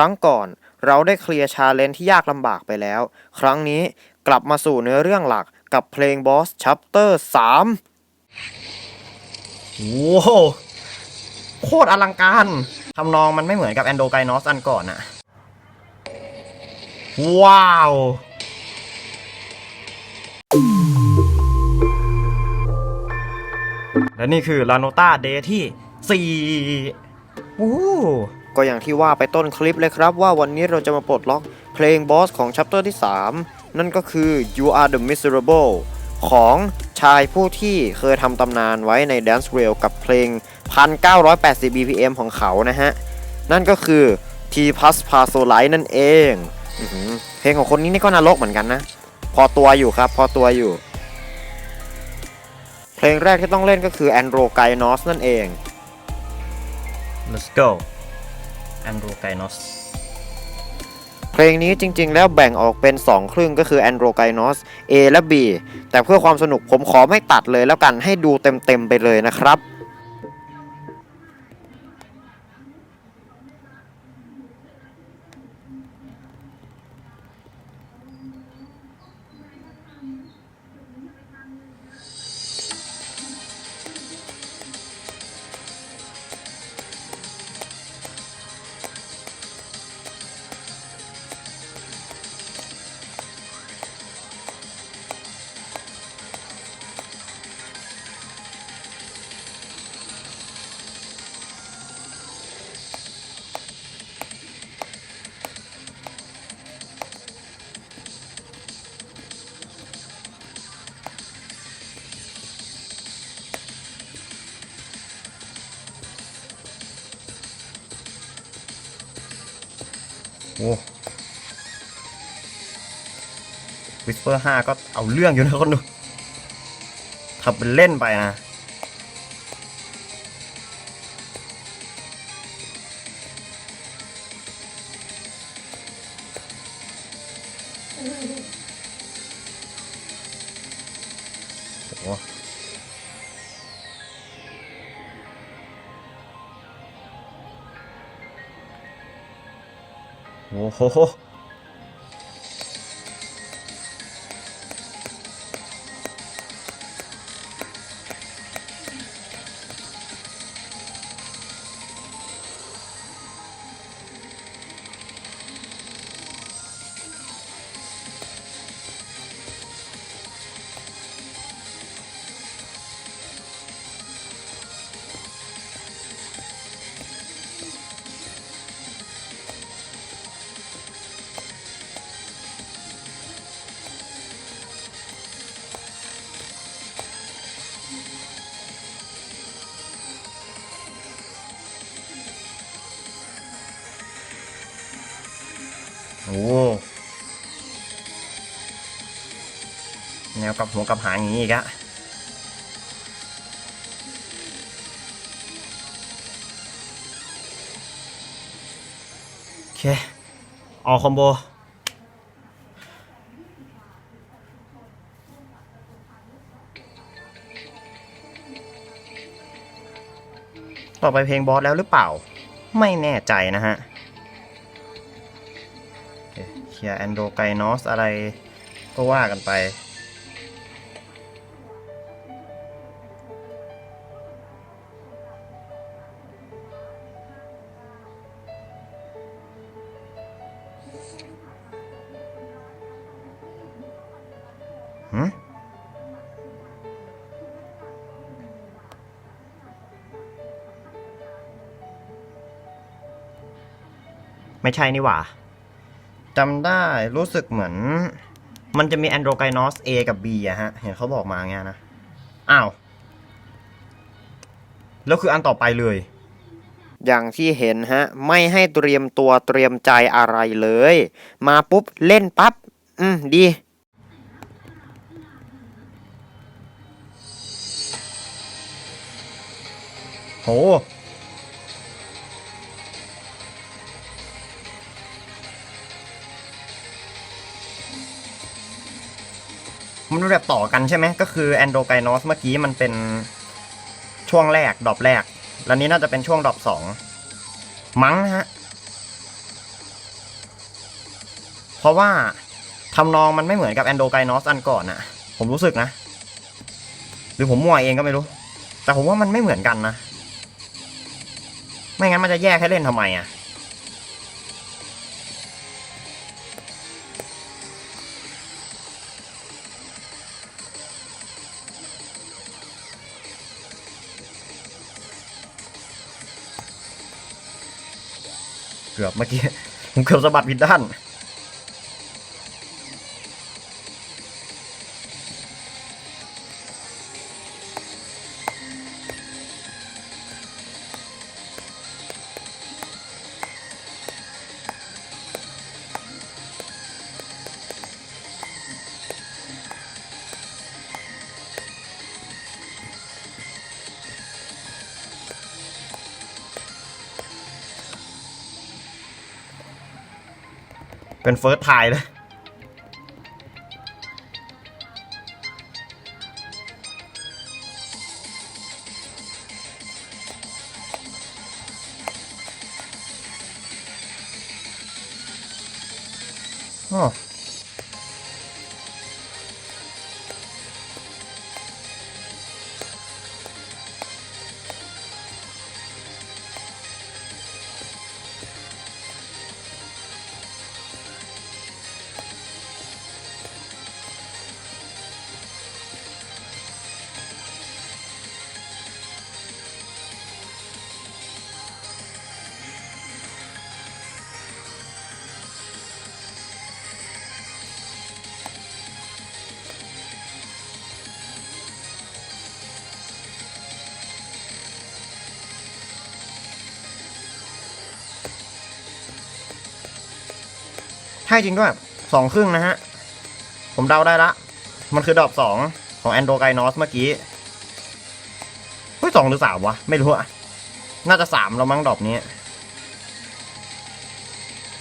รั้งก่อนเราได้เคลียร์ชาเลนจ์ที่ยากลำบากไปแล้ว ครั้งนี้กลับมาสู่เนื้อเรื่องหลักกับเพลงบอสชัปเตอร์3โอ้โหโคตรอลังการทำนองมันไม่เหมือนกับแอนโดไกนอสอันก่อนอะว้าวและนี่คือลาโนต้าเดย์ที่4โอ้ ก็อย่างที่ว่าไปต้นคลิปเลยครับว่าวันนี้เราจะมาปลดล็อกเพลงบอสของชัปเตอร์ที่ 3 นั่นก็คือ You Are the Miserable ของชายผู้ที่เคยทำตำนานไว้ใน Dance Rail กับเพลง 1980 BPM ของเขานะฮะ นั่นก็คือ T p a s pasolite นั่นเองอเพลงของคนนี้นี่ก็นรกเหมือนกันนะ พอตัวอยู่ครับ พอตัวอยู่ เพลงแรกที่ต้องเล่นก็คือ Andro g y n o s นั่นเอง let's go อนโดไกนอสเพลงนี้จริง ๆ แล้วแบ่งออกเป็น 2 ครึ่งก็คือ Androgynous A และ B แต่เพื่อความสนุกผมขอไม่ตัดเลยแล้วกันให้ดูเต็ม ๆ ไปเลยนะครับ โอ้วิสเปอร์5ก็เอาเรื่องอยู่นะคนดูทำเป็นเล่นไปนะ โอ้โวกับหัวกับหางอย่างนี้อีกอะโอเค ออกคอมโบต่อไปเพลงบอสแล้วหรือเปล่า ไม่แน่ใจนะฮะเคลียร์แอนโดไกนอสอะไรก็ว่ากันไป ไม่ใช่นี่หว่าจำได้รู้สึกเหมือน มันจะมีแอนโดรไกนอส A กับ B อะฮะ เห็นเขาบอกมาเงี้ยนะ อ้าว แล้วคืออันต่อไปเลย อย่างที่เห็นฮะ ไม่ให้เตรียมตัวเตรียมใจอะไรเลย มาปุ๊บเล่นปั๊บ อืม ดี โห มันแบบต่อกันใช่ไหมก็คือแอนโดไกนอสเมื่อกี้มันเป็นช่วงแรกดรอปแรก แล้วนี้น่าจะเป็นช่วงดรอปสองมั้งนะฮะ เพราะว่าทำนองมันไม่เหมือนกับแอนโดไกนอสอันก่อนอะผมรู้สึกนะ หรือผมมั่วเองก็ไม่รู้ แต่ผมว่ามันไม่เหมือนกันนะ ไม่งั้นมันจะแยกให้เล่นทำไมอะ กือบเมื่อกี้ผมเกือบสะบัดผิดด้าน เป็นเฟิร์สไทายเลย ช่จริงด้วยสองครึ่งนะฮะ ผมเดาได้ละ มันคือดอกสองของแอนโดไกนอสเมื่อกี้เฮ้ยสองหรือสามวะ ไม่รู้อะน่าจะสามแล้วมั้งดรอปนี้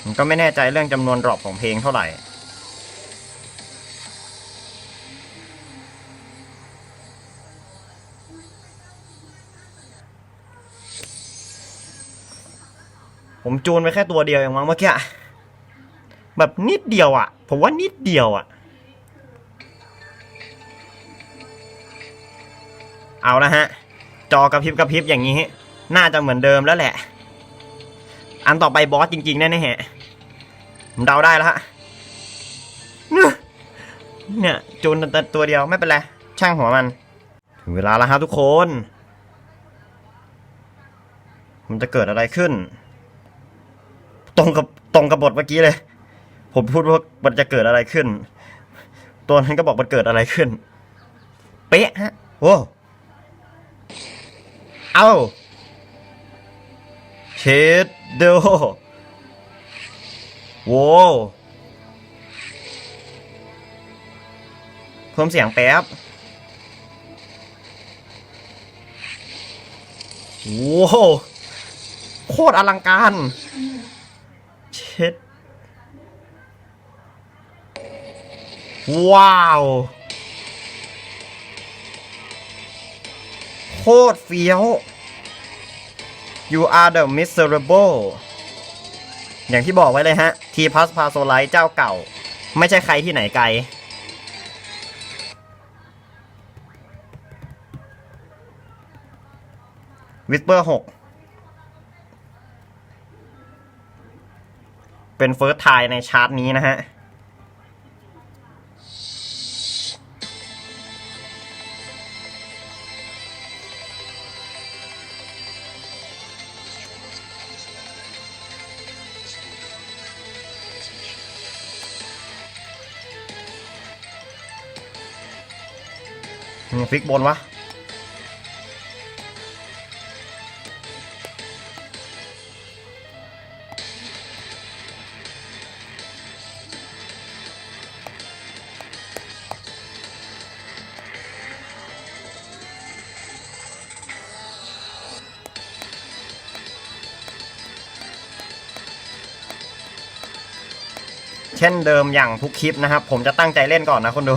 ผมก็ไม่แน่ใจเรื่องจำนวนดรอปของเพลงเท่าไหร่ ผมจูนไปแค่ตัวเดียวเองมั้งเมื่อกี้ แบบนิดเดียวอะ่ะ ผมว่านิดเดียวอะ่ะ เอาละฮะ จอกระพริบกระพริบอย่างนี้ น่าจะเหมือนเดิมแล้วแหละ อันต่อไปบอสจริงๆแน่ๆฮะผมเดาได้แล้วฮะ เนี่ยจูนแต่ตัวเดียวไม่เป็นไร ช่างหัวมัน ถึงเวลาแล้วฮะทุกคน มันจะเกิดอะไรขึ้น ตรงกับตรงกับบทเมื่อกี้เลย ผมพูดว่ามันจะเกิดอะไรขึ้น ตัวนั้นก็บอกมันเกิดอะไรขึ้น เป๊ะฮะโอ้เอาเชดเดโโว้เพิ่มเสียงแป๊บโว้วโคตรอลังการ เช็ด ว้าว โคตรเฟี้ยว you are the miserable อย่างที่บอกไว้เลยฮะ ทีพัสพาโซไลเจ้าเก่า ไม่ใช่ใครที่ไหนไกล วิสเปอร์หกเป็นเฟิร์สไทายในชาร์ตนี้นะฮะ ฟิกบนวะเช่นเดิมอย่างทุกคลิปนะครับ ผมจะตั้งใจเล่นก่อนนะคนดู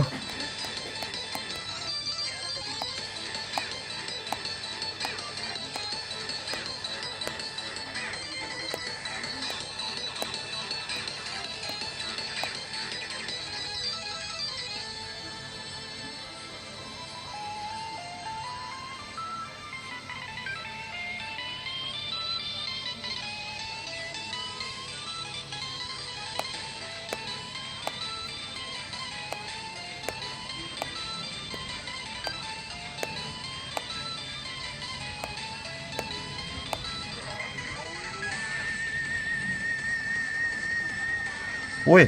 อุ้ย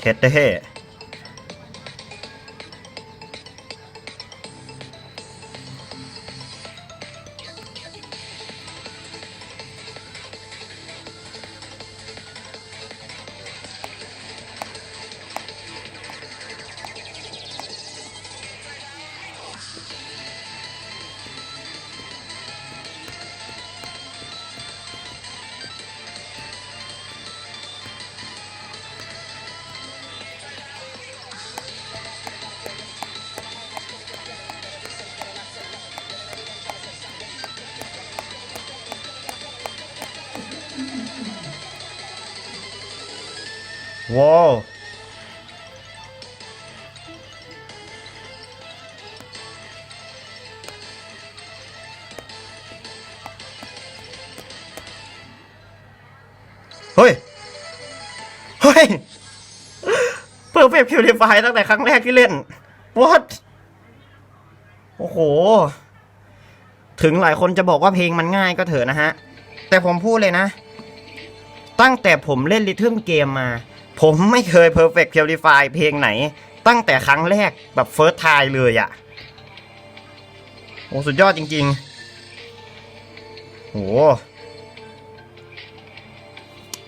เฮ็ดเด้ ว้าวเฮ้ย เฮ้ยเพอร์เฟกต์พิวริฟายตั้งแต่ครั้งแรกที่เล่น what โอ้โห ถึงหลายคนจะบอกว่าเพลงมันง่ายก็เถอะนะฮะ แต่ผมพูดเลยนะ ตั้งแต่ผมเล่นริทึมเกมมา ผมไม่เคย Perfect Purify เพลงไหน ตั้งแต่ครั้งแรกแบบ First Time เลยอะโอ้สุดยอดจริงๆโห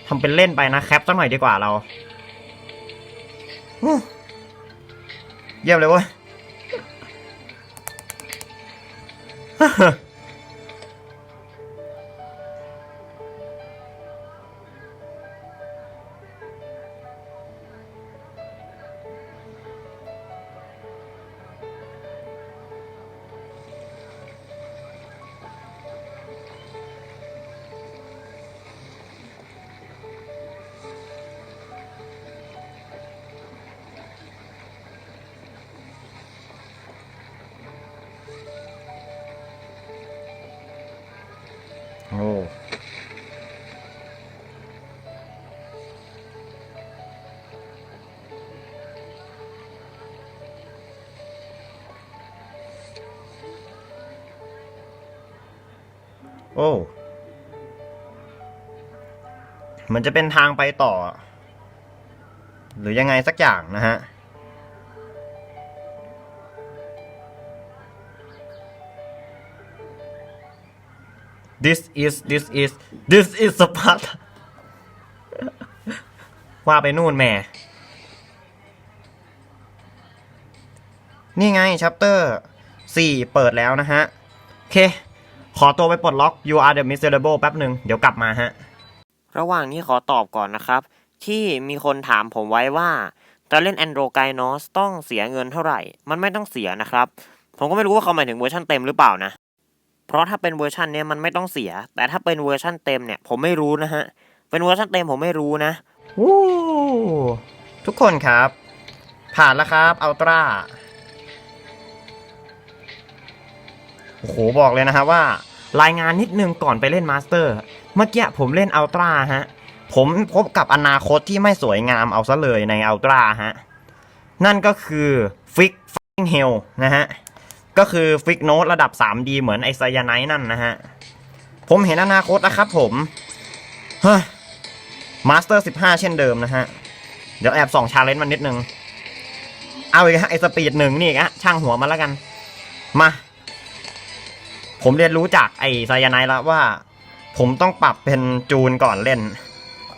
ทำเป็นเล่นไปนะแคปสักหน่อยดีกว่าเราเยี่ยมเลยเว้ย อ้ มันจะเป็นทางไปต่อ หรือยังไงสักอย่างนะฮะ this is this is this is Sparta ว่าไปนู่นแม่ นี่ไง chapter 4เปิดแล้วนะฮะ โอเค ขอตัวไปปลดล็อก you are the miserable แป๊บหนึ่งเดี๋ยวกลับมาฮะ ระหว่างนี้ขอตอบก่อนนะครับ ที่มีคนถามผมไว้ว่าจะเล่น Andro g y n o s ต้องเสียเงินเท่าไหร่ มันไม่ต้องเสียนะครับ ผมก็ไม่รู้ว่าเขาหมายถึงเวอร์ชันเต็มหรือเปล่านะ เพราะถ้าเป็นเวอร์ชันเนี้ยมันไม่ต้องเสีย แต่ถ้าเป็นเวอร์ชันเต็มเนี่ยผมไม่รู้นะฮะ เป็นเวอร์ชันเต็มผมไม่รู้นะวู้ทุกคนครับ ผ่านแล้วครับอัลตร้าโอ้โหบอกเลยนะฮะว่า รายงานนิดนึงก่อนไปเล่นมาสเตอร์ เมื่อกี้ผมเล่นอัลตร้าฮะ ผมพบกับอนาคตที่ไม่สวยงามเอาซะเลยในอัลตร้าฮะ นั่นก็คือฟิกฟิงเฮลนะฮะ ก็คือฟิกโนตระดับ 3D เหมือนไอไซยาไนท์นั่นนะฮะ ผมเห็นอนาคตนะครับผมเฮ้ยมาสเตอร์15 เช่นเดิมนะฮะ เดี๋ยวแอบส่องชาเลนจ์มันนิดนึง เอาอีกฮะไอสปีดหนึ่งนี่อีกฮะช่างหัวมาแล้วกัน มา ผมเรียนรู้จากไอไซยาไนแล้วว่า ผมต้องปรับเป็นจูนก่อนเล่น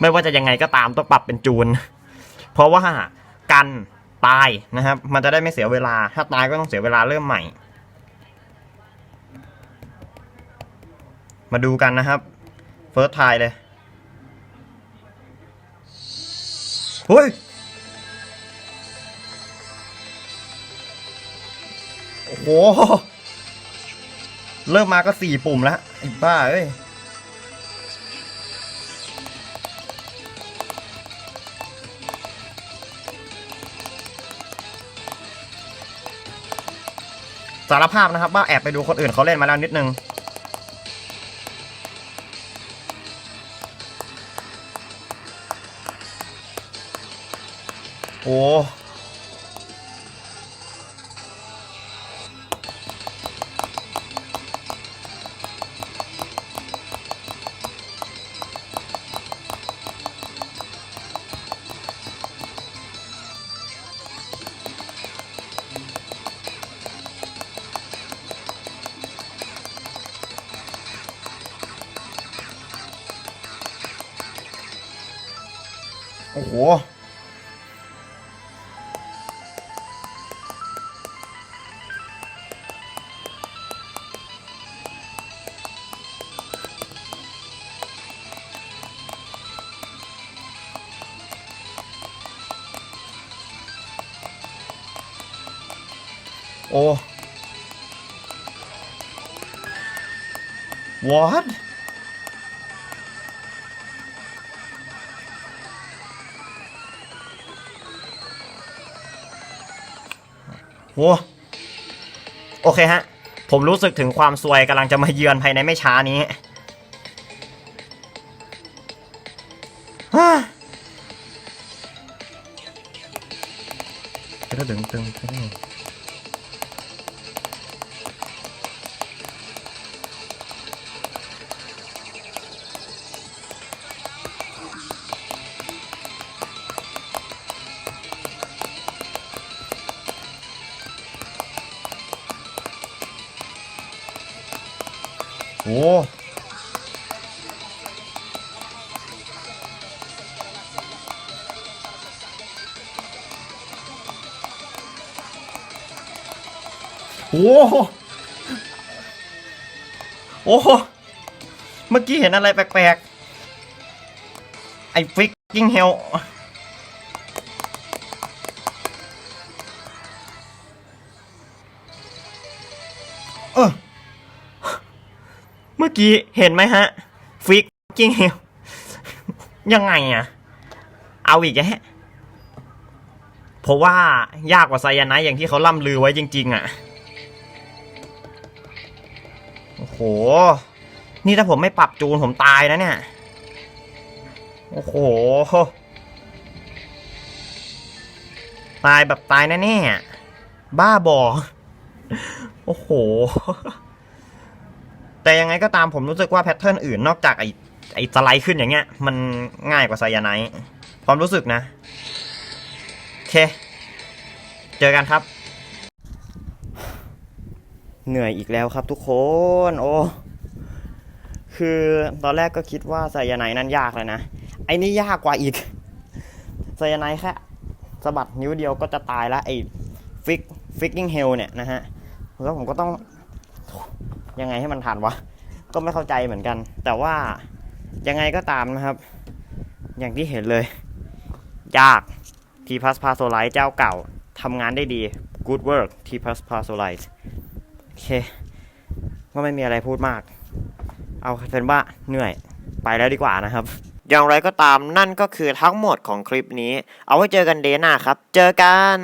ไม่ว่าจะยังไงก็ตามต้องปรับเป็นจูน เพราะว่ากันตายนะครับ มันจะได้ไม่เสียเวลา ถ้าตายก็ต้องเสียเวลาเริ่มใหม่ มาดูกันนะครับเฟิร์สทายเลยเฮ้ยโอ้โห เริ่มมาก็สี่ปุ่มแล้วไอ้บ้าเอ้ยสารภาพนะครับว่าแอบไปดูคนอื่นเขาเล่นมาแล้วนิดนึง โอ้ โอ้โห โอ้ what โอ้โอเคฮะ ผมรู้สึกถึงความซวยกำลังจะมาเยือนภายในไม่ช้านี้ฮ่าตึงตึงตึงตึง โอ้โหโอ้โหเมื่อกี้เห็นอะไรแปลกๆ ไอ้ฟิกกิ้งเฮล กี้เห็นไหมฮะ ฟิกกิ้งเฮลยังไงอะเอาอีกแฮะเพราะว่ายากกว่าไซยาไนด์อย่างที่เขาล่ำลือไว้จริง ๆอะโอ้โห นี่ถ้าผมไม่ปรับจูนผมตายนะเนี่ย โอ้โห ตายแบบตายแน่ๆบ้าบอ โอ้โห แต่ยังไงก็ตามผมรู้สึกว่าแพทเทิร์นอื่นนอกจากไอ้ไอ้สไลด์ขึ้นอย่างเงี้ย มันง่ายกว่าไซยาไนท์ความรู้สึกนะโอเค เจอกันครับ เหนื่อยอีกแล้วครับทุกคน โอ้ คือตอนแรกก็คิดว่าไซยาไนท์นั้นยากเลยนะ ไอ้นี่ยากกว่าอีกไซยาไนท์แค่สะบัดนิ้วเดียวก็จะตายแล้วไอ้ฟิกฟิกกิ้งเฮลเนี่ยนะฮะ แล้วผมก็ต้อง ยังไงให้มันทันวะ ก็ไม่เข้าใจเหมือนกัน แต่ว่ายังไงก็ตามนะครับ อย่างที่เห็นเลย ยาก T plus p a s o l i t e เจ้าเก่าทำงานได้ดี good work T plus p a s o l i t e โอเค ก็ไม่มีอะไรพูดมาก เอาเป็นว่าเหนื่อยไปแล้วดีกว่านะครับ อย่างไรก็ตามนั่นก็คือทั้งหมดของคลิปนี้ เอาไว้เจอกันเดย์หน้าครับ เจอกัน